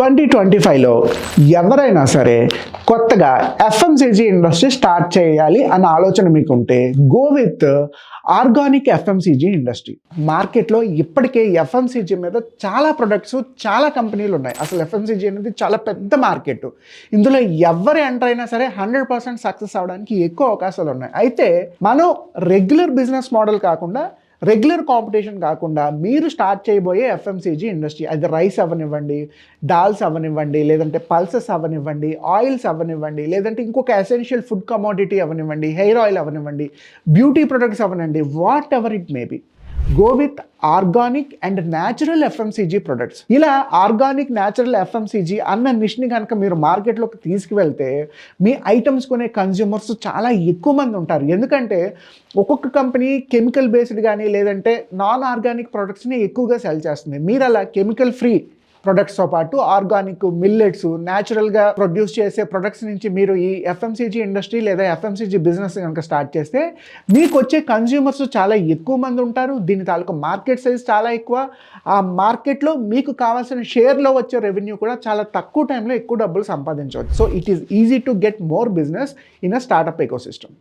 Twenty twenty ఫైవ్లో ఎవరైనా సరే కొత్తగా ఎఫ్ఎంసీజీ ఇండస్ట్రీ స్టార్ట్ చేయాలి అన్న ఆలోచన మీకు ఉంటే go with organic FMCG industry. మార్కెట్లో ఇప్పటికే ఎఫ్ఎంసీజీ మీద చాలా ప్రొడక్ట్స్ చాలా కంపెనీలు ఉన్నాయి. అసలు ఎఫ్ఎంసీజీ అనేది చాలా పెద్ద మార్కెట్. ఇందులో ఎవరు ఎంటర్ అయినా సరే హండ్రెడ్ పర్సెంట్ సక్సెస్ అవడానికి ఎక్కువ అవకాశాలు ఉన్నాయి. అయితే మనం రెగ్యులర్ బిజినెస్ మోడల్ కాకుండా రెగ్యులర్ కాంపిటీషన్ కాకుండా మీరు స్టార్ట్ చేయబోయే ఎఫ్ఎంసీజీ ఇండస్ట్రీ అది రైస్ అవ్వనివ్వండి దాల్స్ అవ్వనివ్వండి లేదంటే పల్సెస్ అవ్వనివ్వండి ఆయిల్స్ అవ్వనివ్వండి లేదంటే ఇంకొక ఎసెన్షియల్ ఫుడ్ కమోడిటీ అవ్వనివ్వండి హెయిర్ ఆయిల్ అవ్వనివ్వండి beauty products అవ్వనండి whatever it may be go with organic and natural FMCG products ఇలా ఆర్గానిక్ న్యాచురల్ ఎఫ్ఎంసీజీ అన్న నిష్ని కనుక మీరు మార్కెట్లోకి తీసుకువెళ్తే మీ ఐటమ్స్ కొనే కన్జ్యూమర్స్ చాలా ఎక్కువ మంది ఉంటారు. ఎందుకంటే ఒక్కొక్క కంపెనీ కెమికల్ బేస్డ్ కానీ లేదంటే నాన్ ఆర్గానిక్ ప్రొడక్ట్స్ని ఎక్కువగా సెల్ చేస్తుంది. మీరు అలా కెమికల్ ఫ్రీ ప్రొడక్ట్స్తో పాటు ఆర్గానిక్ మిల్లెట్స్ న్యాచురల్గా ప్రొడ్యూస్ చేసే ప్రొడక్ట్స్ నుంచి మీరు ఈ ఎఫ్ఎంసీజీ ఇండస్ట్రీ లేదా ఎఫ్ఎంసీజీ బిజినెస్ కనుక స్టార్ట్ చేస్తే మీకు వచ్చే కన్జ్యూమర్స్ చాలా ఎక్కువ మంది ఉంటారు. దీని తాలూకు మార్కెట్ సైజ్ చాలా ఎక్కువ. ఆ మార్కెట్లో మీకు కావాల్సిన షేర్లో వచ్చే రెవెన్యూ కూడా చాలా తక్కువ టైంలో ఎక్కువ డబ్బులు సంపాదించవచ్చు. So it is easy to get more business in a startup ecosystem